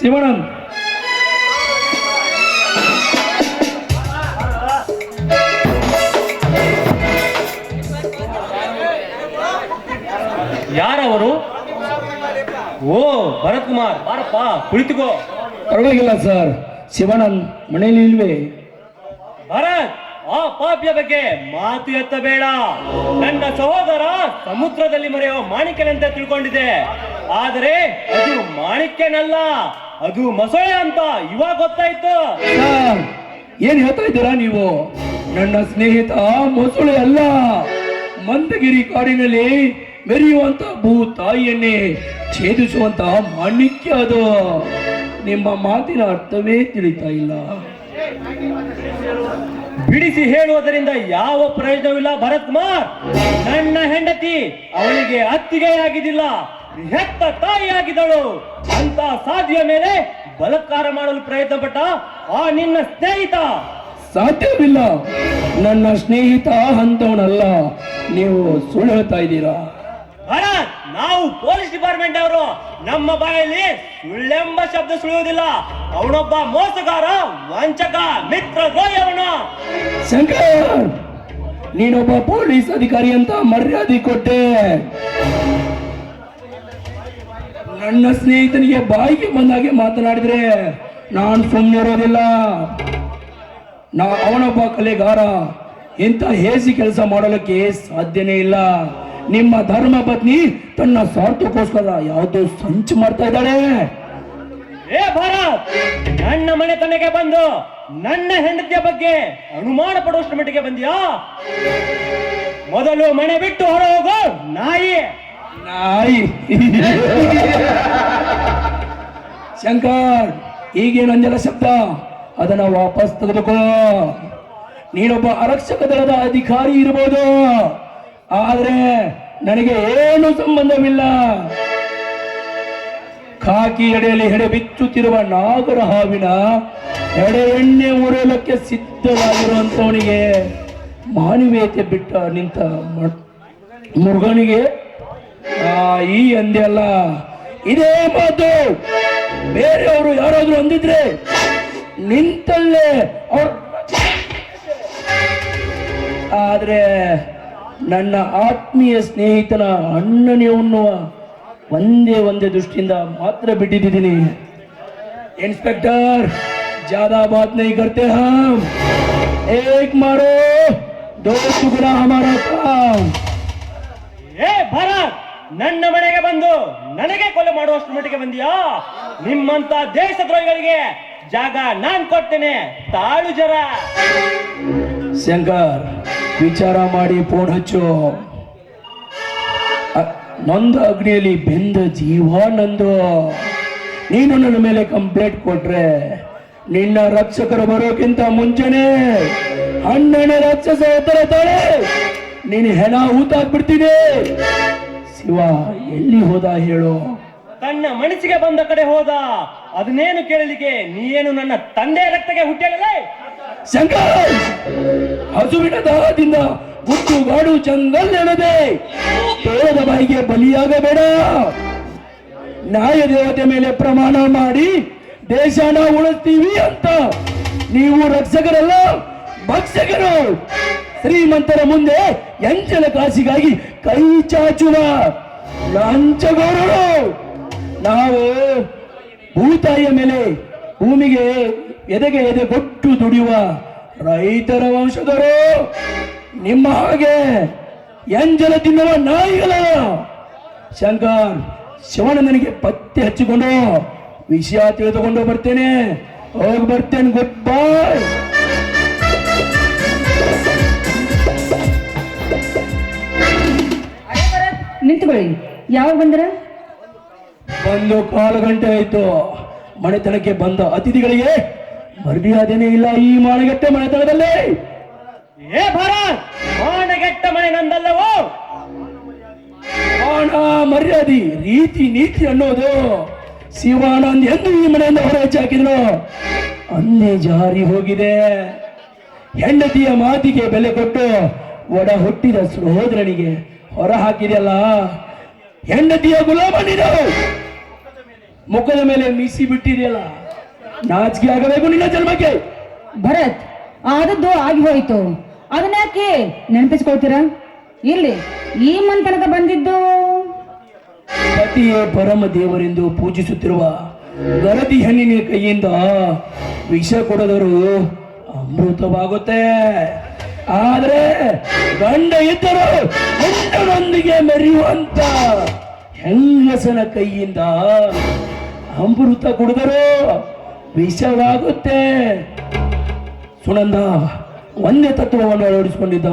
ಶಿವಾನಂದ್ ಯಾರವರು? ಓ ಭರತ್ ಕುಮಾರ್ ಬಾರಪ್ಪ ಕುಳಿತುಕೋ. ಪರವಾಗಿಲ್ಲ ಸರ್. ಶಿವಾನಂದ್ ಮನೆಯಲ್ಲಿ ಇಲ್ವೇ? ಭರತ್ ಆ ಪಾಪ್ಯ ಬಗ್ಗೆ ಮಾತು ಎತ್ತಬೇಡ. ನನ್ನ ಸಹೋದರ ಸಮುದ್ರದಲ್ಲಿ ಮರೆಯುವ ಮಾಣಿಕ್ಯನಂತೆ ತಿಳ್ಕೊಂಡಿದೆ. ಆದರೆ ಅದು ಮಾಣಿಕ್ಯನಲ್ಲ. ಅದು ಮೊಸಳೆ ಅಂತ ಇವಾಗ ಗೊತ್ತಾಯ್ತು. ಸರ್ ಏನ್ ಹೇಳ್ತಾ ಇದ್ದೀರಾ ನೀವು? ನನ್ನ ಸ್ನೇಹಿತ ಮೊಸಳೆ ಅಲ್ಲ. ಮಂದಗಿರಿ ಕಾಡಿನಲ್ಲಿ ಮೆರೆಯುವಂತ ಭೂ ತಾಯಿಯನ್ನೇ ಛೇದಿಸುವಂತ ಮಾಣಿಕ್ಯ ಅದು. ನಿಮ್ಮ ಮಾತಿನ ಅರ್ಥವೇ ತಿಳಿತಾ ಇಲ್ಲ. ಬಿಡಿಸಿ ಹೇಳುವುದರಿಂದ ಯಾವ ಪ್ರಯೋಜನವಿಲ್ಲ ಭರತ್ ಕುಮಾರ್. ನನ್ನ ಹೆಂಡತಿ ಅವಳಿಗೆ ಅತ್ತಿಗೆಯಾಗಿದ್ದಿಲ್ಲ. ಹೆತ್ತ ತಾಯಿಯಾಗಿದ್ದಳು. ಅಂತ ಸಾಧ್ಯ ಮೇಲೆ ಬಲತ್ಕಾರ ಮಾಡಲು ಪ್ರಯತ್ನ ಪಟ್ಟ ಆ ನಿನ್ನ ಸ್ನೇಹಿತ. ಸಾಧ್ಯವಿಲ್ಲ. ನನ್ನ ಸ್ನೇಹಿತ ಅಂತವನಲ್ಲ ನೀವು ಸುಳ್ಳು ಹೇಳ್ತಾ ಇದ್ದೀರಾ ನಾವು ಪೊಲೀಸ್ ಡಿಪಾರ್ಟ್ಮೆಂಟ್ ಅವರು. ನಮ್ಮ ಬಾಯಲ್ಲಿ ಸುಳ್ಳೆಂಬ ಶಬ್ದ ಸುಳಿಯುವುದಿಲ್ಲ. ಅವನೊಬ್ಬ ಮೋಸಗಾರ ವಂಚಕ ಮಿತ್ರ ಅವನು. ಶಂಕರ್ ನೀನೊಬ್ಬ ಪೊಲೀಸ್ ಅಧಿಕಾರಿ ಅಂತ ಮರ್ಯಾದೆ ಕೊಟ್ಟೆ. ನನ್ನ ಸ್ನೇಹಿತನಿಗೆ ಬಾಯಿಗೆ ಬಂದಾಗೆ ಮಾತನಾಡಿದ್ರೆ ನಾನು ಸುಮ್ಮನೆ ಇರೋದಿಲ್ಲ. ನಾ ಅವನೊಬ್ಬ ಕಲೆಗಾರ. ಇಂಥ ಹೇಸಿ ಕೆಲಸ ಮಾಡಲಿಕ್ಕೆ ಸಾಧ್ಯನೇ ಇಲ್ಲ. ನಿಮ್ಮ ಧರ್ಮ ಪತ್ನಿ ತನ್ನ ಸ್ವಾರ್ಥಕ್ಕೋಸ್ಕರ ಯಾವುದೋ ಸಂಚು ಮಾಡ್ತಾ ಇದ್ದಾಳೆ. ಏ ಭಾರತ್, ನನ್ನ ಮನೆತನಕ್ಕೆ ಬಂದು ನನ್ನ ಹೆಂಡತಿಯ ಬಗ್ಗೆ ಅನುಮಾನ ಪಡುವಷ್ಟು ಮಟ್ಟಿಗೆ ಬಂದಿಯಾ? ಮೊದಲು ಮನೆ ಬಿಟ್ಟು ಹೊರ ಹೋಗೋ ನಾಯಿ. ನಾಯಿ. ಶಂಕರ್ ಅಂಜಲ ಶಬ್ದ? ಅದನ್ನ ವಾಪಸ್ ತೆಗೆದುಕೋ. ನೀನೊಬ್ಬ ಆರಕ್ಷಕ ದಳದ ಅಧಿಕಾರಿ ಇರಬಹುದು ಆದ್ರೆ ನನಗೆ ಏನು ಸಂಬಂಧವಿಲ್ಲ. ಖಾಕಿ ಎಡೆಯಲ್ಲಿ ಹೆಡೆ ಬಿಚ್ಚುತ್ತಿರುವ ನಾಗರ ಹಾವಿನ ಎಡೆ ಎಣ್ಣೆ ಉರಲಕ್ಕೆ ಸಿದ್ಧವಾಗಿರುವಂತವನಿಗೆ ಮಾನವೀಯತೆ ಬಿಟ್ಟ ನಿಂತ ಮುರುಗನಿಗೆ ಈ ಅಂದೆ ಅಲ್ಲ ಇದೇ ಮಾತು ಬೇರೆಯವರು ಯಾರಾದ್ರೂ ಅಂದಿದ್ರೆ ನಿಂತಲ್ಲೇ ಅವ್ರ ಆದ್ರೆ ನನ್ನ ಆತ್ಮೀಯ ಸ್ನೇಹಿತನ ಅಣ್ಣನೇ ಉಣ್ಣುವ ಒಂದೇ ಒಂದೇ ದೃಷ್ಟಿಯಿಂದ ಮಾತ್ರ ಬಿಟ್ಟಿದ್ದೀನಿ इंस्पेक्टर ज्यादा बात नहीं करते हम एक मारो दो टुकड़ा हमारा काम ಏ ಭಾರತ್ ನನ್ನ ಮನೆಗೆ ಬಂದು ನನಗೆ ಕೊಲೆ ಮಾಡುವಷ್ಟು ಮಟ್ಟಿಗೆ ಬಂದಿಯಾ? ನಿಮ್ಮಂತ ದೇಶದ್ರೋಹಿಗಳಿಗೆ ಜಾಗ ನಾನ್ ಕೊಡ್ತೇನೆ, ತಾಳು ಜರ. ಶಂಕರ್, ವಿಚಾರ ಮಾಡಿ ಫೋನ್ ಹಚ್ಚು. ನೊಂದ ಅಗ್ನಿಯಲ್ಲಿ ಬೆಂದ ಜೀವ ನಂದು. ನೀನು ನನ್ನ ಮೇಲೆ ಕಂಪ್ಲೇಂಟ್ ಕೊಟ್ರೆ ನಿನ್ನ ರಕ್ಷಕರು ಬರೋಕ್ಕಿಂತ ಮುಂಚೆನೆ ಅಣ್ಣನ ರಕ್ಷಸ ಎತ್ತರ ತಾಳೆ. ನೀನು ಹೆಣ ಊತಾಕ್ಬಿಡ್ತೀನಿ ಶಿವ ಎಲ್ಲಿ ಹೋದ ಹೇಳು? ತನ್ನ ಮನಸ್ಸಿಗೆ ಬಂದ ಕಡೆ ಹೋದ. ಅದನ್ನೇನು ಕೇಳಲಿಕ್ಕೆ ನೀನು ನನ್ನ ತಂದೆ ರಕ್ತಕ್ಕೆ ಹುಟ್ಟಿಯಲ್ಲ ಶಂಕರ್! ಹಸುವಿನ ದಾಹದಿಂದ ಗುಟ್ಟು ಗಾಡು ಜಂಗಲ್ ಎಳೆದೆ ಕೇಳದ ಬಾಯಿಗೆ ಬಲಿಯಾಗಬೇಡ. ನ್ಯಾಯ ದೇವತೆ ಮೇಲೆ ಪ್ರಮಾಣ ಮಾಡಿ ದೇಶನ ಉಳಿಸ್ತೀವಿ ಅಂತ. ನೀವು ರಕ್ಷಕರಲ್ಲ ಭಕ್ಷಕರು. ಶ್ರೀಮಂತರ ಮುಂದೆ ಎಂಚಲ ಕಾಸಿಗಾಗಿ ಕೈ ಚಾಚುವ ಲಂಚಗಾರರು. ನಾವು ಭೂತಾಯಿಯ ಮೇಲೆ ಭೂಮಿಗೆ ಎದೆಗೆ ಎದೆ ಕೊಟ್ಟು ದುಡಿಯುವ ರೈತರ ವಂಶದರು ನಿಮ್ಮ ಹಾಗೆ ಎಂಜಲ ತಿನ್ನುವ ನಾಯಿಗಳ ಶಂಕರ್ ನನಗೆ ಪತ್ತೆ ಹಚ್ಚಿಕೊಂಡು ವಿಷಯ ತಿಳಿದುಕೊಂಡು ಬರ್ತೇನೆ. ಹೋಗಿ ಬರ್ತೇನೆ. ಗುಡ್ ಬಾಯ್ ನಿಂತುಕೊಳ್ಳಿ. ಯಾವಾಗ ಬಂದ್ರ? ಒಂದು ಕಾಲು ಗಂಟೆ ಆಯ್ತು. ಮನೆತನಕ್ಕೆ ಬಂದ ಅತಿಥಿಗಳಿಗೆ ಮರ್ಯಾದೆನೇ ಇಲ್ಲ ಈ ಮಾಣಗೆಟ್ಟ ಮನೆತನದಲ್ಲಿ. ಏ ಭಾರತ್! ಮಾಣಗೆಟ್ಟ ಮನೆ ನಂದಲ್ಲವೋ? ಮಾನ ಮರ್ಯಾದೆ ರೀತಿ ನೀತಿ ಅನ್ನೋದು ಶಿವಾನಂದ್ ಎಂದು ಈ ಮನೆಯಿಂದ ಹೊರ ಹಾಕಿದ್ರು. ಅನ್ನೇ ಜಾರಿ ಹೋಗಿದೆ. ಹೆಂಡತಿಯ ಮಾತಿಗೆ ಬೆಲೆ ಕೊಟ್ಟು ಒಡ ಹುಟ್ಟಿದ ಸಹೋದರನಿಗೆ ಹೊರ ಹಾಕಿದೆಯಲ್ಲ ಹೆಂಡತಿಯ ಗುಲಾಮ ನೀನು? ಮುಖದ ಮೇಲೆ ಮೀಸಿ ಬಿಟ್ಟಿದೆಯಲ್ಲ? ನಾಚಿಕೆ ಆಗಬೇಕು ನಿನ್ನ ಜನ್ಮಕ್ಕೆ. ಭರತ್ ಆದದ್ದು ಆಗಿ ಹೋಯ್ತು. ಅದನ್ನ ಯಾಕೆ ನೆನಪಿಸ್ಕೊಳ್ತೀರಾ? ಇಲ್ಲಿ ಈ ಮಂತನಕ ಬಂದಿದ್ದು. ಪತಿಯೇ ಪರಮ ದೇವರೆಂದು ಪೂಜಿಸುತ್ತಿರುವ ಗರತಿ ಹೆಣ್ಣಿನ ಕೈಯಿಂದ ವಿಷ ಕೊಡದರು ಅಮೃತವಾಗುತ್ತೆ. ಆದ್ರೆ ಗಂಡ ಇದ್ದರು ಗಂಡನೊಂದಿಗೆ ಮೆರೆಯುವಂತ ಹೆಂಗಸನ ಕೈಯಿಂದ ಅಮೃತ ಕುಡಿದರು ವಿಷವಾಗುತ್ತೆ. ಸುನಂದ, ಒಂದೇ ತತ್ವವನ್ನು ಅಳವಡಿಸಿಕೊಂಡಿದ್ದ.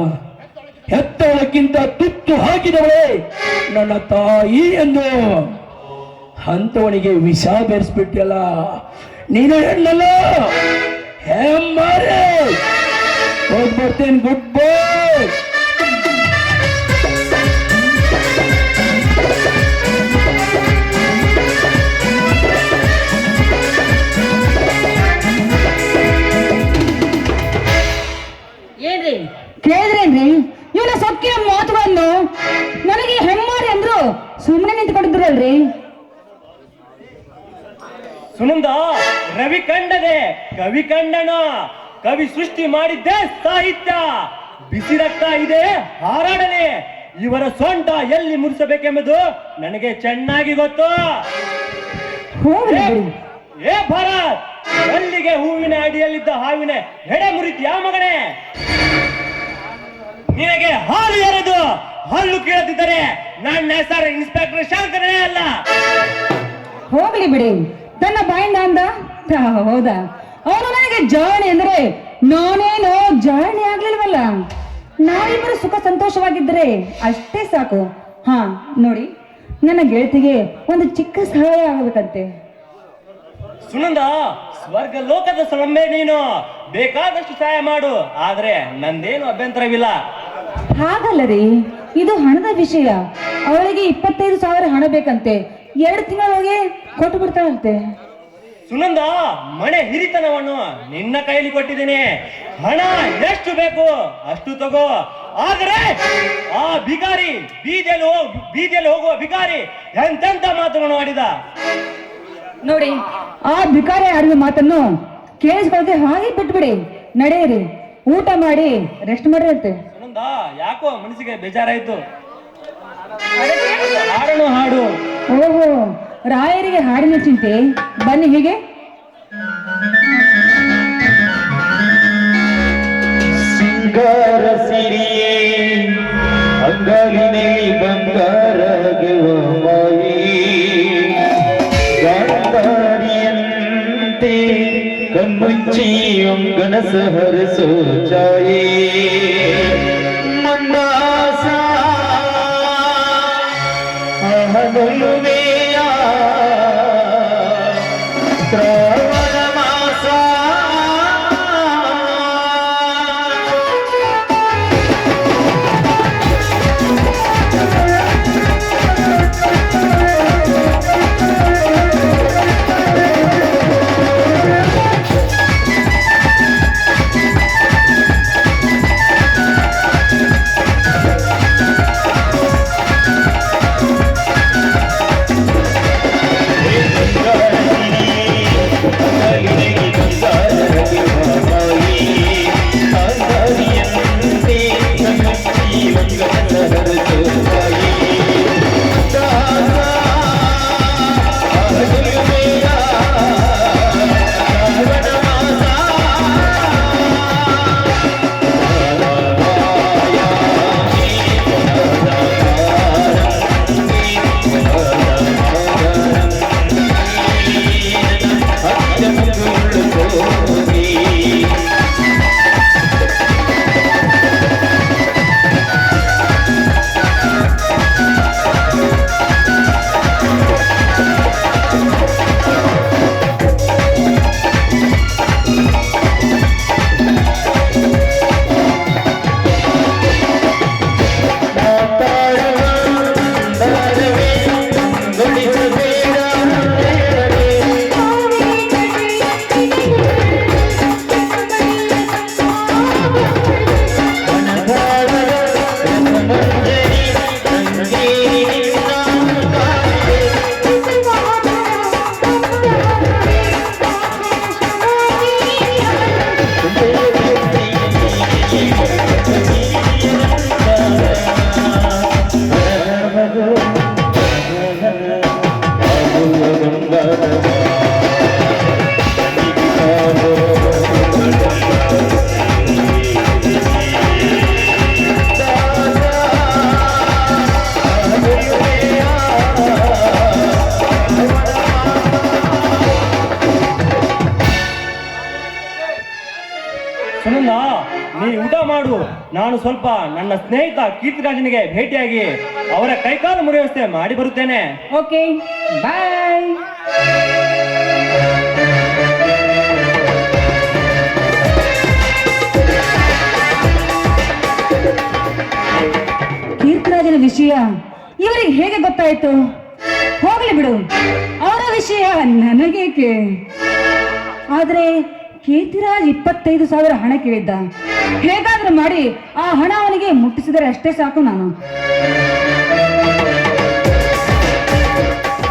ಹೆತ್ತವಳಕ್ಕಿಂತ ತುತ್ತು ಹಾಕಿದವಳೆ ನನ್ನ ತಾಯಿ ಎಂದು ಅಂತವನಿಗೆ ವಿಷ ಬೆರೆಸ್ಬಿಟ್ಟಲ್ಲ. ನೀನು ಹೆಣ್ಣಲ್ಲ? ಹೆಮ್ಮಾರೆ ಹೋಗ್ ಬರ್ತೇನೆ ಗುಡ್ ಬಾಯ್ ಏನ್ರಿ? ಕೇಳಿದ್ರೇನ್ರಿ? ಇವನ ಸೊಕ್ಕಿನ ಬಂದು ನನಗೆ ಹೆಮ್ಮಾರಿ ಅಂದ್ರು ಸುಮ್ಮನೆ ನಿಂತ್ಕೊಂಡಿದ್ರಲ್ರಿ. ಸುನಂದ ರವಿ ಕಂಡನೆ ಕವಿ ಕಂಡನ ಕವಿ ಸೃಷ್ಟಿ ಮಾಡಿದ್ದೇ ಸಾಹಿತ್ಯ. ಬಿಸಿ ರಕ್ತ ಇದೆ ಹಾರಾಡನೆ. ಇವರ ಸೊಂಟ ಎಲ್ಲಿ ಮುರಿಸಬೇಕೆಂಬುದು ನನಗೆ ಚೆನ್ನಾಗಿ ಗೊತ್ತು. ಏ- ಭರತ್ ಎಲ್ಲಿಗೆ ಹೂವಿನ ಅಡಿಯಲ್ಲಿದ್ದ ಹಾವಿನ ಹೆಡೆ ಮುರಿದ್ಯಾ ಮಗನೇ? ನಿನಗೆ ಹಾಲು ಎರೆದು ಹಲ್ಲು ಕೇಳುತ್ತಿದ್ದರೆ ನನ್ನ ಹೆಸರು ಇನ್ಸ್ಪೆಕ್ಟರ್ ಶಾಂತನೇ ಅಲ್ಲ. ಹೋಗ್ಲಿ ಬಿಡಿ. ತನ್ನ ಬಾಯಿಂದ ಅಂದ? ಹೌದಾ? ಅವನು ಜಾಣಿ ಅಂದ್ರೆ ನಾನೇನೋ ಜಾಣಿ ಆಗ್ಲಿಲ್ವಲ್ಲ? ನಾವಿಬ್ಬರು ಸುಖ ಸಂತೋಷವಾಗಿದ್ದರೆ ಅಷ್ಟೇ ಸಾಕು. ಹಾ ನೋಡಿ ನನ್ನ ಗೆಳತಿಗೆ ಒಂದು ಚಿಕ್ಕ ಸಹಾಯ ಆಗಬೇಕಂತೆ. ಸುನಂದ ಸ್ವರ್ಗ ಲೋಕದ ಸ್ವಲಂಬೆ ನೀನು. ಬೇಕಾದಷ್ಟು ಸಹಾಯ ಮಾಡು. ಆದ್ರೆ ನಂದೇನು ಅಭ್ಯಂತರವಿಲ್ಲ. ಹಾಗಲ್ಲ ರೀ ಇದು ಹಣದ ವಿಷಯ. ಅವಳಿಗೆ ಇಪ್ಪತ್ತೈದು ಸಾವಿರ ಹಣ ಬೇಕಂತೆ. ಎರಡು ತಿಂಗಳೊಳಗೆ ಕೊಟ್ಟು ಬಿಡ್ತಾಳಂತೆ. ಸುನಂದ ಮನೆ ಹಿರಿತನವನ್ನು ನಿನ್ನ ಕೈಲಿ ಕೊಟ್ಟಿದ್ದೀನಿ. ಹಣ ಎಷ್ಟು ಬೇಕು ಅಷ್ಟು ತಗೋ. ಆದರೆ ಆ ಬಿಗಾರಿ ಬೀದಿಯಲ್ಲಿ ಹೋಗ್ ಬೀದಿಯಲ್ಲಿ ಹೋಗುವ ಬಿಗಾರಿ ಎಂತೆಂತ ಮಾತುಗಳನ್ನು ಮಾಡಿದ ನೋಡಿ ಆ ಭಿಕಾರಿ ಆಡಿದ ಮಾತನ್ನು ಕೇಳಿಸ್ಕೊಳ್ದೆ ಹಾಗೆ ಬಿಟ್ಬಿಡಿ. ನಡೆಯಿರಿ. ಊಟ ಮಾಡಿ ರೆಸ್ಟ್ ಮಾಡ್ರಿ ಅಂತೆ. ಸುನಂದ ಯಾಕೋ ಮನಸ್ಸಿಗೆ ಬೇಜಾರಾಯ್ತು? ಹಾಡನು ಹಾಡು. ಓಹೋ. ರಾಯರಿಗೆ ಹಾಡಿನ ಚಿಂತೆ. ಬನ್ನಿ ಹೀಗೆ. ಸಿಂಗಾರ ಸಿರಿಯೇ ಅಂಗಲಿನೇ ಬಂಗಾರ ಗೆವಮಾಯಿ ಗಾಂಧಾರಿಯಂತೆ ಕಣ್ಮುಚ್ಚಿ ಗಣಸ ಹರಸೋ ಚಾಯೇ. ಮಂದಾಸ ಅಹನುಲುವೆಯ ಸುನಂದ ನೀ ಊಟ ಮಾಡು. ನಾನು ಸ್ವಲ್ಪ ನನ್ನ ಸ್ನೇಹಿತ ಕೀರ್ತಿರಾಜನಿಗೆ ಭೇಟಿಯಾಗಿ ಅವರ ಕೈಕಾಲು ಮುರಿಯುವಸ್ಥೆ ಮಾಡಿ ಬರುತ್ತೇನೆ. ಓಕೆ ಬಾಯ್ ಕೀರ್ತಿರಾಜನ ವಿಷಯ ಇವರಿಗೆ ಹೇಗೆ ಗೊತ್ತಾಯ್ತು? ಹೋಗ್ಲಿ ಬಿಡು. ಅವರ ವಿಷಯ ನನಗೇಕೆ ಆದ್ರೆ ಕೇತಿರಾಜ್ ಇಪ್ಪತ್ತೈದು ಸಾವಿರ ಹಣ ಕೇಳಿದ್ದ. ಹೇಗಾದ್ರೂ ಮಾಡಿ ಆ ಹಣ ಅವನಿಗೆ ಮುಟ್ಟಿಸಿದರೆ ಅಷ್ಟೇ ಸಾಕು ನಾನು.